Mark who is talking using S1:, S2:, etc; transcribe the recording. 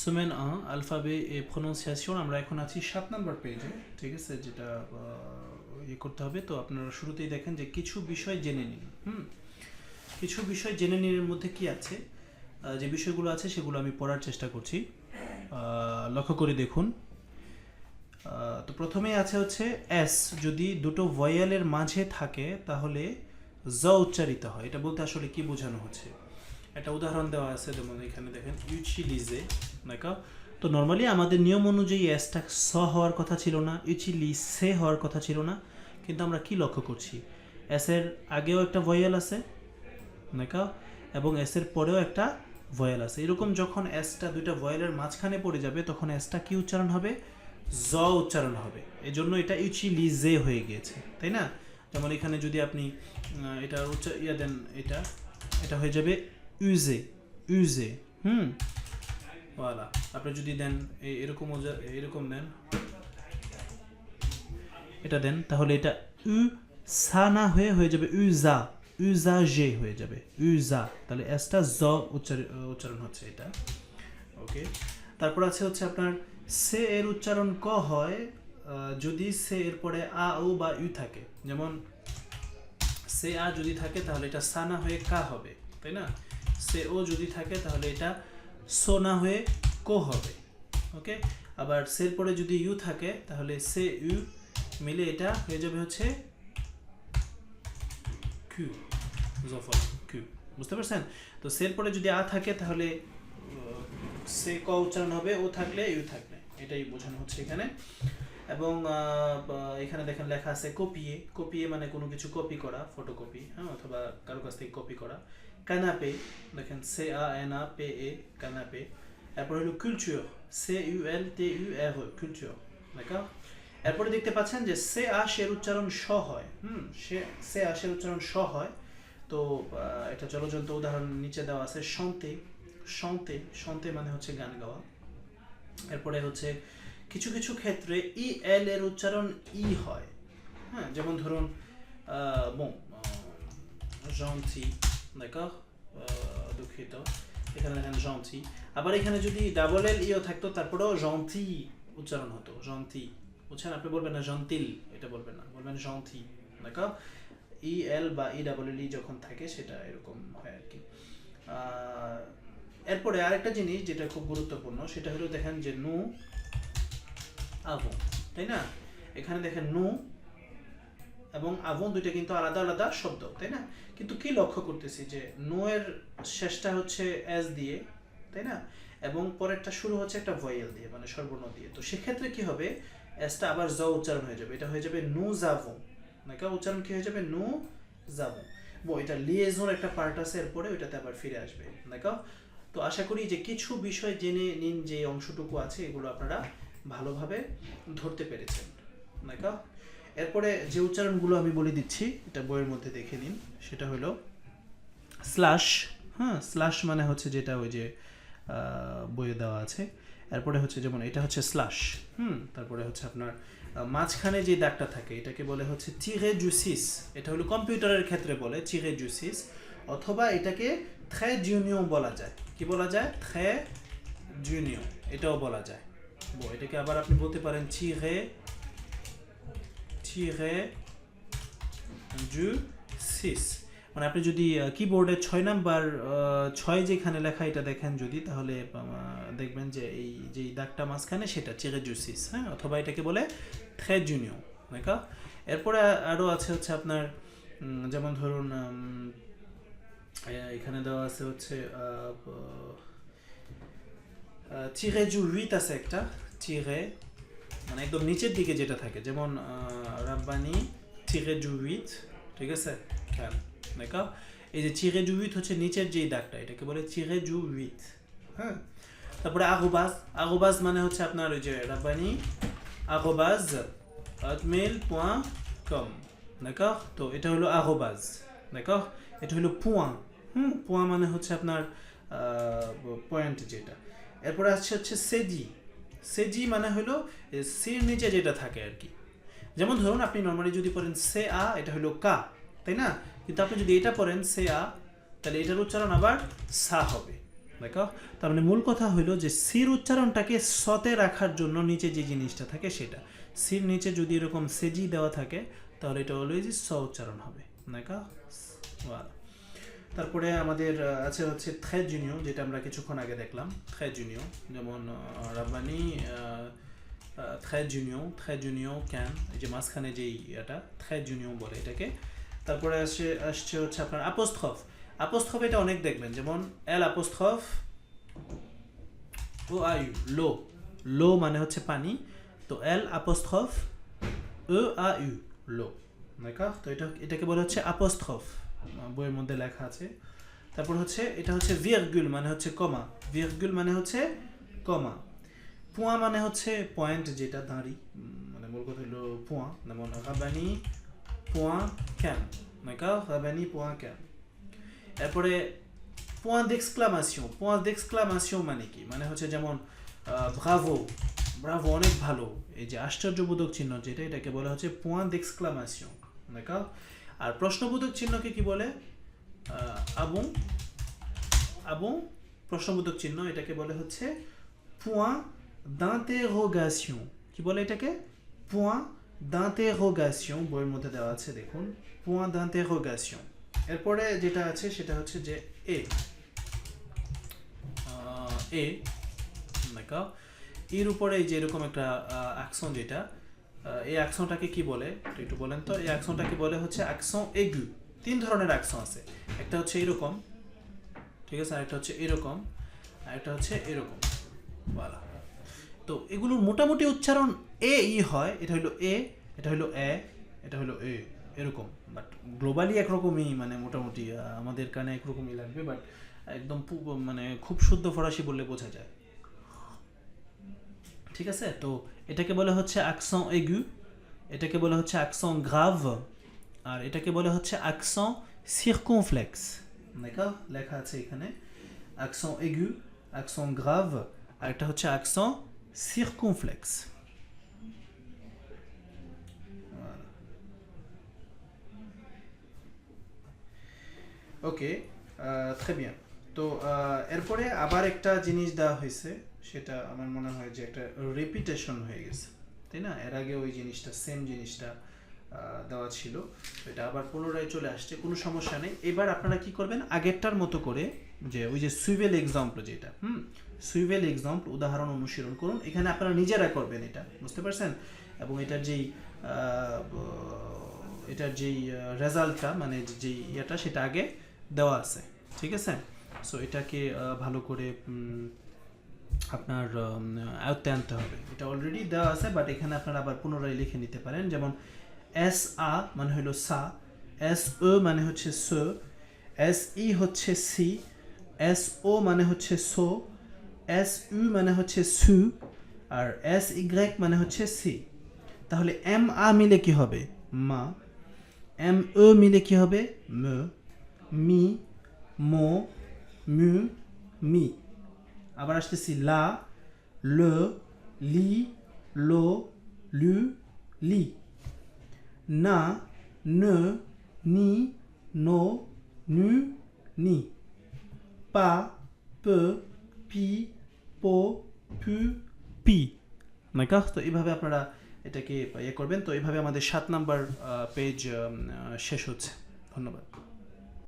S1: সুমেন আ আলফাবে এ pronunciation আমরা এখন আছি সাত নম্বর পেজে ঠিক আছে? যেটা ইয়ে করতে হবে। তো আপনারা শুরুতেই দেখেন যে কিছু বিষয় জেনে নিন, হুম? কিছু বিষয় জেনে নিন এর মধ্যে কি আছে? যে বিষয়গুলো আছে সেগুলো আমি পড়ার চেষ্টা করছি। লক্ষ্য করে দেখুন। তো প্রথমেই আছে হচ্ছে এস যদি দুটো ভয়েলের মাঝে থাকে, তাহলে জ উচ্চারিত হয়। এটা বলতে আসলে কি বোঝানো হচ্ছে? একটা উদাহরণ দেওয়া আছে, যেমন এখানে দেখেন, ইউচিলিজে নাকা তো নর্মালি আমাদের নিয়ম অনুযায়ী এসটা স হওয়ার কথা ছিল না ইউচিলি সে হওয়ার কথা ছিল না, কিন্তু আমরা কি লক্ষ্য করছি? এসের আগেও একটা ভয়েল আছে নাকা এবং এসের পরেও একটা ভয়েল আছে। এরকম যখন এসটা দুইটা ভয়েলের মাঝখানে পড়ে যাবে, তখন এসটা কি উচ্চারণ হবে? জ উচ্চারণ হবে। এজন্য এটা ইউচিলিজে হয়ে গিয়েছে, তাই না? যেমন এখানে যদি আপনি এটা উচ্চার ইয়া দেন এটা এটা হয়ে যাবে ইউজে ইউজে হুম ওয়ালা আপনি যদি দেন এরকম এরকম দেন এটা দেন তাহলে এটা উ সা না হয়ে হয়ে যাবে ইউজা ইউজাজে হয়ে যাবে ইউজা তাহলে এসটা জ উচ্চারণ হচ্ছে এটা ওকে তারপর আছে হচ্ছে আপনার সে এর উচ্চারণ ক হয় যদি সে এর পরে আ ও বা ইউ থাকে যেমন সে আ যদি থাকে তাহলে এটা সা না হয়ে কা হবে তাই না সে ও যদি থাকে, তাহলে এটা সো না হয়ে কো হবে। ওকে? আবার সের পরে যদি ইউ থাকে, তাহলে সে ইউ মিলে এটা হয়ে যাবে হচ্ছে কিউ, জফর কিউ। বুঝতে পারছেন? তো সের পরে যদি আ থাকে, তাহলে সে ক উচ্চারণ হবে? ও থাকলে, ইউ থাকবে এটাই বোঝানো হচ্ছে এখানে। এবং এখানে দেখেন লেখা আছে কপিয়ে। কপিয়ে মানে কোনো কিছু কপি করা ফটোকপি হ্যাঁ অথবা কারও কাছ থেকে কপি করা। কানাপে দেখেন সে আ এন আ পে এ কানাপে এরপর হলো culture C U L T U R culture দেখা এরপরে দেখতে পাচ্ছেন যে সে আশের উচ্চারণ স হয়, হুম, সে সে আশের উচ্চারণ স হয়। তো এটা চলজন্ত উদাহরণ নিচে দেওয়া আছে সন্তে সন্তে সন্তে মানে হচ্ছে গান গাওয়া। এরপরে হচ্ছে কিছু কিছু ক্ষেত্রে ই এল এর উচ্চারণ ই হয় হ্যাঁ যেমন ধরুন বন জন্টি আহ, দুঃখিত এখানে দেখেন জন্টি আবার এখানে যদি ডাবল এল ইও থাকতো তারপরেও জন্টি উচ্চারণ হতো। জন্টি বুঝছেন? আপনি বলবেন না জন্তিল এটা বলবেন না। বলবেন জন্টি d'accord? ই এল বা ই ডাবল এল ই যখন থাকে সেটা এরকম হয় আর কি এরপরে আরেকটা জিনিস যেটা খুব গুরুত্বপূর্ণ সেটা হলো দেখেন যে নু আভো তাই না? এখানে দেখেন নু এবং আভন দুইটা কিন্তু আলাদা আলাদা শব্দ, তাই না? কিন্তু কি লক্ষ্য করতেছি যে নো এর শেষটা হচ্ছে এস দিয়ে, তাই না? এবং পরেরটা শুরু হচ্ছে একটা ভয়েল দিয়ে মানে স্বরবর্ণ দিয়ে। তো সেক্ষেত্রে কি হবে? এসটা আবার জ উচ্চারণ হয়ে যাবে। এটা হয়ে যাবে নু জাভো নাকি উচ্চারণ কি হয়ে যাবে? নু জাভো বো, এটা লিয়েজোর একটা পার্ট আছে, এরপরে ওইটাতে আবার ফিরে আসবে। নাকি তো আশা করি যে কিছু বিষয় জেনে নিন যে অংশটুকু আছে, এগুলো আপনারা ভালোভাবে ধরতে পেরেছেন। নাকি এরপরে যে উচ্চারণগুলো আমি বলে দিচ্ছি, এটা বইয়ের মধ্যে দেখে নিন। সেটা হলো স্ল্যাশ হ্যাঁ স্ল্যাশ মানে হচ্ছে যেটা ওই যে বইয়ে দেওয়া আছে। এরপরে হচ্ছে যেমন এটা হচ্ছে স্ল্যাশ হুম, তারপরে হচ্ছে আপনার মাঝখানে যে দাগটা থাকে, এটাকে বলে হচ্ছে চিরে জুসিস এটা হলো কম্পিউটারের ক্ষেত্রে বলে চিরে জুসিস অথবা এটাকে থ্রে জুনিও বলা যায়। কি বলা যায়? থ্রে জুনিও এটাও বলা যায়। এটাকে আবার আপনি বলতে পারেন চিরে du 6 মানে আপনি যদি কিবোর্ডে ছয় নাম্বার ছয় যেখানে লেখা এটা দেখেন যদি, তাহলে দেখবেন যে এই যে দাগটা মাঝখানে সেটা চিরে জুসিস হ্যাঁ? অথবা এটাকে বলে থ্রে জুনিও দেখা এরপরে আরও আছে হচ্ছে আপনার যেমন ধরুন এখানে দেওয়া আছে হচ্ছে চিরে জু হুইট আছে একটা চিরে মানে একদম নিচের দিকে যেটা থাকে, যেমন রাব্বানি চিরে জু হুইট ঠিক আছে? খেয়াল, দেখা। এই যে চিরে জু হুইট হচ্ছে নিচের যেই দাগটা, এটাকে বলে চিরে জু হুইট হ্যাঁ? তারপরে আগুবাজ আগুবাজ মানে হচ্ছে আপনার ওই যে রাব্বানি আগুবাজ হটমেল পয়েন্ট কম d'accord তো এটা হলো আরোবাজ d'accord এটা হলো পোয়া, হুম? পোয়া মানে হচ্ছে আপনার পয়েন্ট যেটা। এরপরে আসছে হচ্ছে সেজি সেজি মানে হলো সির নিচে যেটা থাকে আর কি। যেমন ধরুন আপনি নর্মালি যদি পড়েন সে আ, এটা হলো কা, তাই না? কিন্তু আপনি যদি এটা পড়েন সে আ, তাহলে এটার উচ্চারণ আবার সা হবে। দেখো? তার মানে মূল কথা হলো যে সির উচ্চারণটাকে সতে রাখার জন্য নিচে যে জিনিসটা থাকে সেটা। সির নিচে যদি এরকম সেজি দেওয়া থাকে, তাহলে এটা অলওয়েজ স উচ্চারণ হবে। দেখো. তারপরে আমাদের আছে হচ্ছে থ্রে জুনিয়র যেটা আমরা কিছুক্ষণ আগে দেখলাম। থ্রে জুনিয়র যেমন Rabbani three junior three junior can এই যে মাঝখানে যেই এটা থ্রে জুনিয়র বলে এটাকে। তারপরে আসছে আসছে হচ্ছে আপনার আপোস্থফ আপোস্থফ এটা অনেক দেখবেন, যেমন এল আপোস্থফ ও আয়ু লো লো মানে হচ্ছে পানি, তো এল আপোস্থফ ও আ ইউ লো d'accord তো এটা, এটাকে বলা হচ্ছে আপোস্থফ বইয়ের মধ্যে লেখা আছে। তারপর হচ্ছে, এটা হচ্ছে ভিয়ারগুল মানে হচ্ছে কমা। ভিয়ারগুল মানে হচ্ছে কমা। পোয়া মানে হচ্ছে পয়েন্ট যেটা দাঁড়ি। মানে মূল কথা হলো পোয়া। যেমন, রাবানি পোয়া ক্যান d'accord রাবানি পোয়া ক্যান এরপরে পয়েন্ট d'exclamation পয়েন্ট d'exclamation মানে কি? মানে হচ্ছে যেমন ব্রাভো। ব্রাভো অনেক ভালো। এই যে আশ্চর্যবোধক চিহ্ন যেটা, এটাকে বলা হচ্ছে পয়েন্ট d'exclamation d'accord আর প্রশ্নবোধক চিহ্নকে কি বলে? আবং আবং, প্রশ্নবোধক চিহ্ন, এটাকে বলে হচ্ছে point d'interrogation কি বলে এটাকে? point d'interrogation বইয়ের মধ্যে দেওয়া আছে, দেখুন। point d'interrogation এরপরে যেটা আছে সেটা হচ্ছে যে এ এ d'accord এর উপরে যে এরকম একটা অ্যাকশন যেটা এই অ্যাকশনটাকে কি বলে? একটু বলেন তো। এই অ্যাকশনটাকে বলে হচ্ছে অ্যাকশন এগু তিন ধরনের অ্যাকশন আছে। একটা হচ্ছে এরকম, ঠিক আছে? আরেকটা হচ্ছে এরকম, আরেকটা হচ্ছে এরকম। বলা তো এগুলোর মোটামুটি উচ্চারণ এ ই হয়। এটা হলো এ এটা হলো এ এটা হলো এ এরকম। বাট গ্লোবালি একরকমই মানে মোটামুটি আমাদের কানে একরকমই লাগবে। বাট একদম মানে খুব শুদ্ধ ফরাসি বললে বোঝা যায়। ঠিক আছে? তো এটাকে বলে হচ্ছে অ্যাকসন এগু এটাকে বলে হচ্ছে অ্যাকসন গ্রাভ আর এটাকে বলে হচ্ছে অ্যাকসন সিরকমফ্লেক্স দেখা লেখা আছে এখানে। অ্যাকসন এগু অ্যাকসন গ্রাভ আর এটা হচ্ছে অ্যাকসন সিরকমফ্লেক্স ওকে très bien তো আহ, এরপরে আবার একটা জিনিস দেওয়া হয়েছে। সেটা আমার মনে হয় যে একটা রেপিটেশন হয়ে গেছে, তাই না? এর আগে ওই জিনিসটা সেম জিনিসটা দেওয়া ছিল। এটা আবার পুনরায় চলে আসছে, কোনো সমস্যা নেই। এবার আপনারা কি করবেন? আগেরটার মতো করে যে ওই যে সুইভেল এক্সাম্পল যেটা, হুম? সুইভেল এক্সাম্পল উদাহরণ অনুসরণ করুন। এখানে আপনারা নিজেরা করবেন এটা, বুঝতে পারছেন? এবং এটার যেই এটার যেই রেজাল্টটা মানে যেই ইয়েটা, সেটা আগে দেওয়া আছে, ঠিক আছে? সো এটাকে ভালো করে আপনার আয়ত্তে আনতে হবে। এটা অলরেডি দেওয়া আছে বাট এখানে আপনারা আবার পুনরায় লিখে নিতে পারেন। যেমন এস আ মানে হলো সা, এস ও মানে হচ্ছে স, এস ই হচ্ছে সি, এস ও মানে হচ্ছে সো, এস ইউ মানে হচ্ছে সু, আর এস ইগ্রেক মানে হচ্ছে সি। তাহলে এম আ মিলে কি হবে? মা। এম ও মিলে কি হবে? ম। মি, মো, মু, মি। আবার আসতেছি, লা, ল, লি, লো, লু, লি। না, ন, নি, নো, নু, নি। পা, পে, পি, পো পু। পি d'accord তো এইভাবে আপনারা এটাকে ইয়ে করবেন। তো এইভাবে আমাদের সাত নাম্বার পেজ শেষ হচ্ছে। ধন্যবাদ।